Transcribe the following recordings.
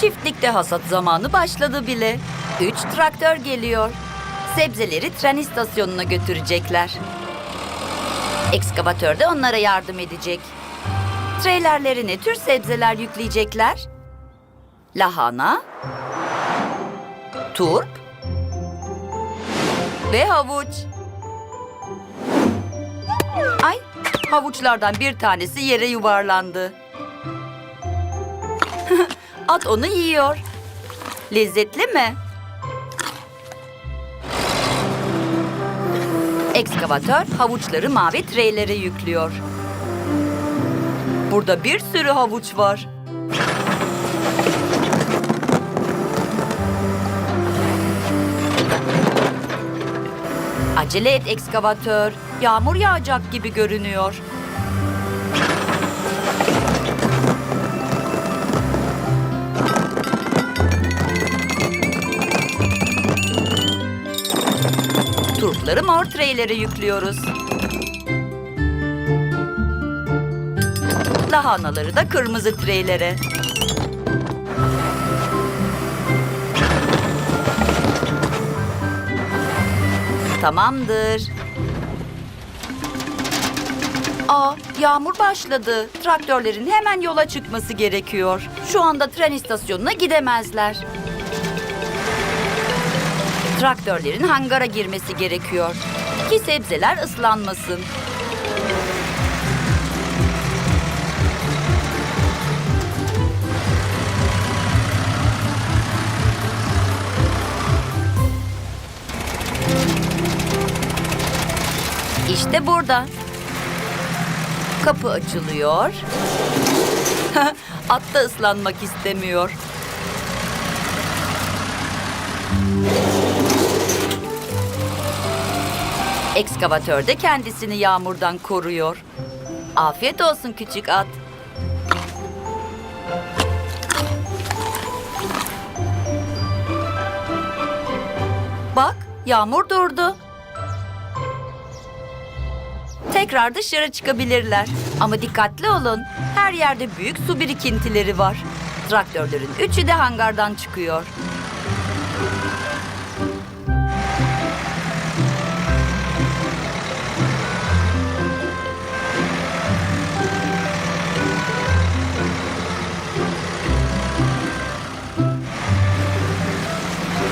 Çiftlikte hasat zamanı başladı bile. Üç traktör geliyor. Sebzeleri tren istasyonuna götürecekler. Ekskavatör de onlara yardım edecek. Treylerlere ne tür sebzeler yükleyecekler? Lahana, turp ve havuç. Ay, havuçlardan bir tanesi yere yuvarlandı. At onu yiyor. Lezzetli mi? Ekskavatör havuçları mavi treylere yüklüyor. Burada bir sürü havuç var. Acele et ekskavatör. Yağmur yağacak gibi görünüyor. Turpları mor treylere yüklüyoruz. Lahanaları da kırmızı treylere. Tamamdır. Aa, yağmur başladı. Traktörlerin hemen yola çıkması gerekiyor. Şu anda tren istasyonuna gidemezler. Traktörlerin hangara girmesi gerekiyor. Ki sebzeler ıslanmasın. İşte burada. Kapı açılıyor. At da ıslanmak istemiyor. Ekskavatör de kendisini yağmurdan koruyor. Afiyet olsun küçük at. Bak, yağmur durdu. Tekrar dışarı çıkabilirler. Ama dikkatli olun. Her yerde büyük su birikintileri var. Traktörlerin üçü de hangardan çıkıyor.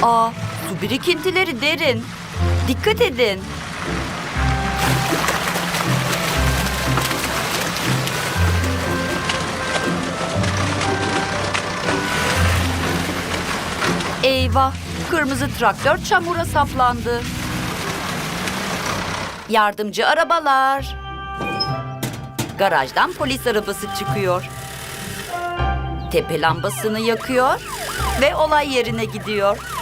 Aa, su birikintileri derin. Dikkat edin. Eyvah! Kırmızı traktör çamura saplandı. Yardımcı arabalar. Garajdan polis arabası çıkıyor. Tepe lambasını yakıyor ve olay yerine gidiyor.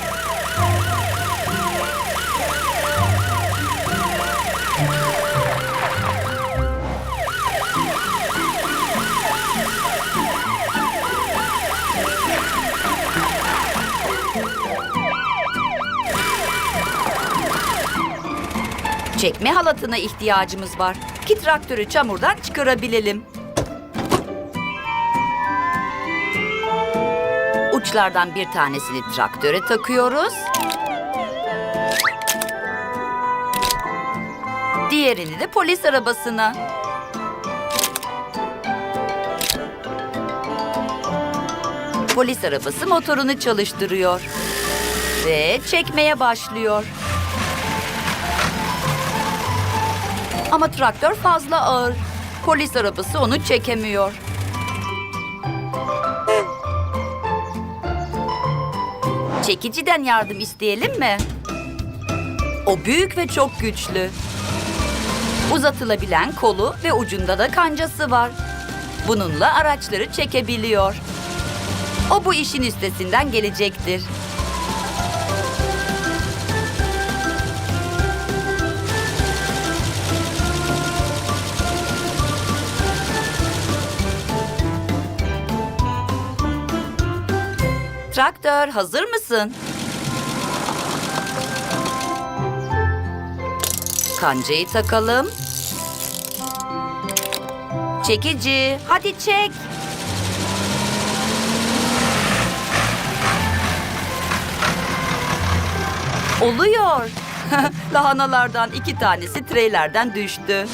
Çekme halatına ihtiyacımız var ki traktörü çamurdan çıkarabilelim. Uçlardan bir tanesini traktöre takıyoruz. Diğerini de polis arabasına. Polis arabası motorunu çalıştırıyor ve çekmeye başlıyor. Ama traktör fazla ağır. Polis arabası onu çekemiyor. Çekiciden yardım isteyelim mi? O büyük ve çok güçlü. Uzatılabilen kolu ve ucunda da kancası var. Bununla araçları çekebiliyor. O bu işin üstesinden gelecektir. Traktör hazır mısın? Kancayı takalım. Çekici, hadi çek. Oluyor. Lahanalardan iki tanesi treylerden düştü.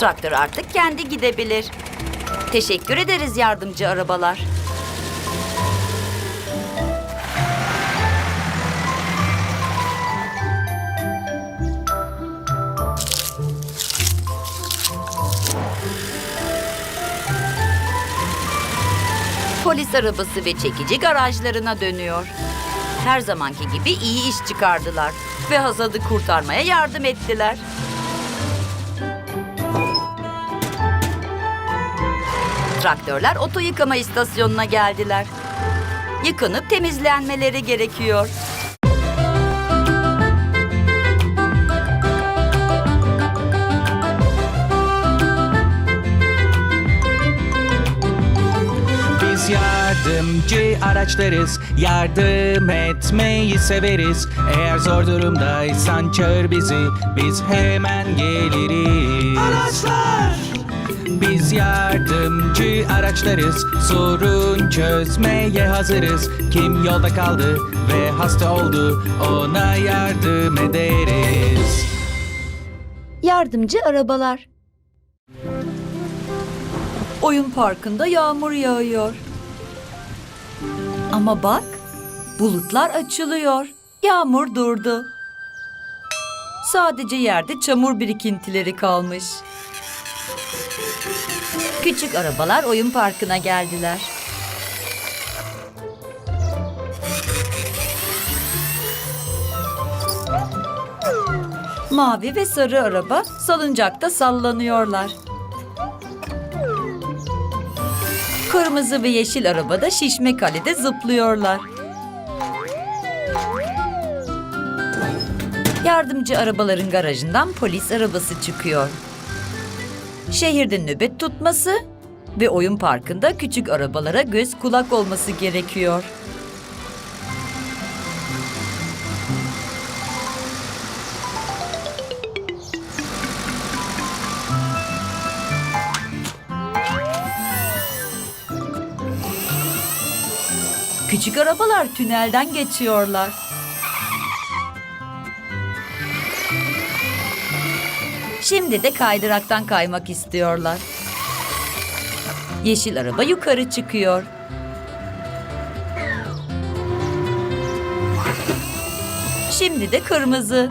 Traktör artık kendi gidebilir. Teşekkür ederiz yardımcı arabalar. Polis arabası ve çekici garajlarına dönüyor. Her zamanki gibi iyi iş çıkardılar ve Hasad'ı kurtarmaya yardım ettiler. Traktörler oto yıkama istasyonuna geldiler. Yıkanıp temizlenmeleri gerekiyor. Biz yardımcı araçlarız, yardım etmeyi severiz. Eğer zor durumdaysan çağır bizi, biz hemen geliriz. Araçlar! Biz yardımcı araçlarız, sorun çözmeye hazırız. Kim yolda kaldı ve hasta oldu, ona yardım ederiz. Yardımcı arabalar. Oyun parkında yağmur yağıyor. Ama bak, bulutlar açılıyor. Yağmur durdu. Sadece yerde çamur birikintileri kalmış. Küçük arabalar oyun parkına geldiler. Mavi ve sarı araba salıncakta sallanıyorlar. Kırmızı ve yeşil araba da şişme kalede zıplıyorlar. Yardımcı arabaların garajından polis arabası çıkıyor. Şehirde nöbet tutması ve oyun parkında küçük arabalara göz kulak olması gerekiyor. Küçük arabalar tünelden geçiyorlar. Şimdi de kaydıraktan kaymak istiyorlar. Yeşil araba yukarı çıkıyor. Şimdi de kırmızı.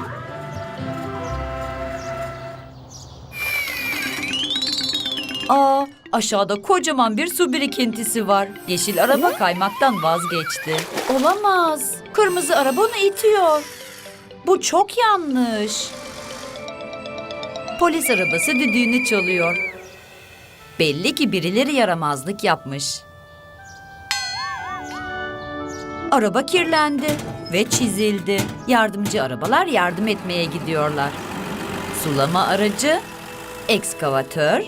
Aa, aşağıda kocaman bir su birikintisi var. Yeşil araba kaymaktan vazgeçti. Olamaz. Kırmızı araba onu itiyor. Bu çok yanlış. Polis arabası düdüğünü çalıyor. Belli ki birileri yaramazlık yapmış. Araba kirlendi ve çizildi. Yardımcı arabalar yardım etmeye gidiyorlar. Sulama aracı, ekskavatör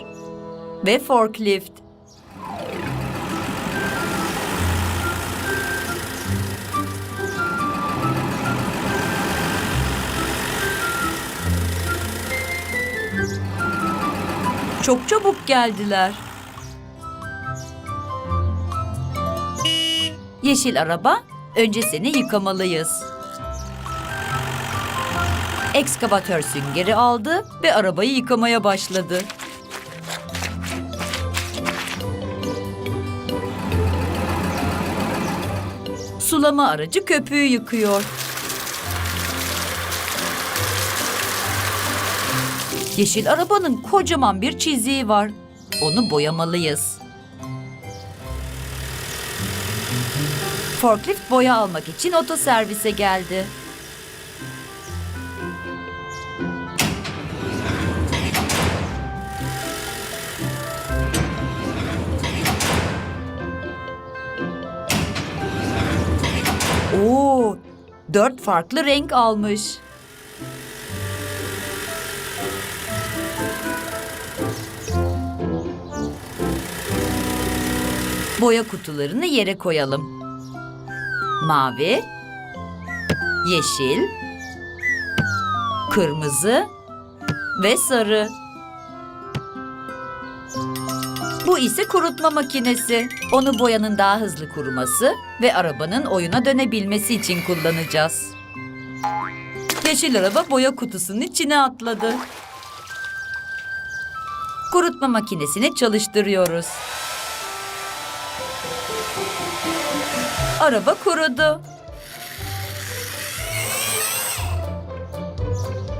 ve forklift. Çok çabuk geldiler. Yeşil araba, önce seni yıkamalıyız. Ekskavatör süngeri aldı ve arabayı yıkamaya başladı. Sulama aracı köpüğü yıkıyor. Yeşil arabanın kocaman bir çiziği var. Onu boyamalıyız. Forklift boya almak için otoservise geldi. Oo, dört farklı renk almış. Boya kutularını yere koyalım. Mavi, yeşil, kırmızı ve sarı. Bu ise kurutma makinesi. Onu boyanın daha hızlı kuruması ve arabanın oyuna dönebilmesi için kullanacağız. Yeşil araba boya kutusunun içine atladı. Kurutma makinesini çalıştırıyoruz. Araba kurudu.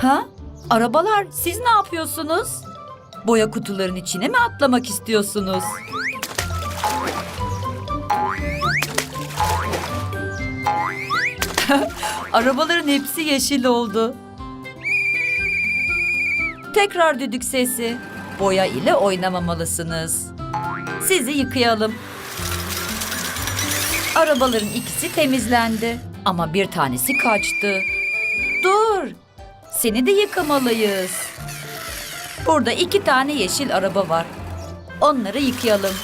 Ha? Arabalar siz ne yapıyorsunuz? Boya kutuların içine mi atlamak istiyorsunuz? Arabaların hepsi yeşil oldu. Tekrar düdük sesi. Boya ile oynamamalısınız. Sizi yıkayalım. Arabaların ikisi temizlendi ama bir tanesi kaçtı. Dur. Seni de yıkamalıyız. Burada iki tane yeşil araba var. Onları yıkayalım.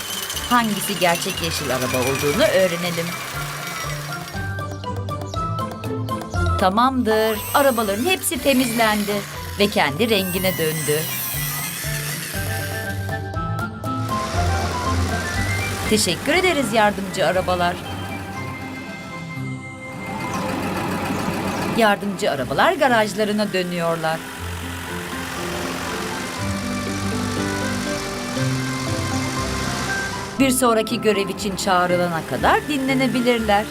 Hangisi gerçek yeşil araba olduğunu öğrenelim. Tamamdır. Arabaların hepsi temizlendi ve kendi rengine döndü. Teşekkür ederiz yardımcı arabalar. Yardımcı arabalar garajlarına dönüyorlar. Bir sonraki görev için çağrılana kadar dinlenebilirler.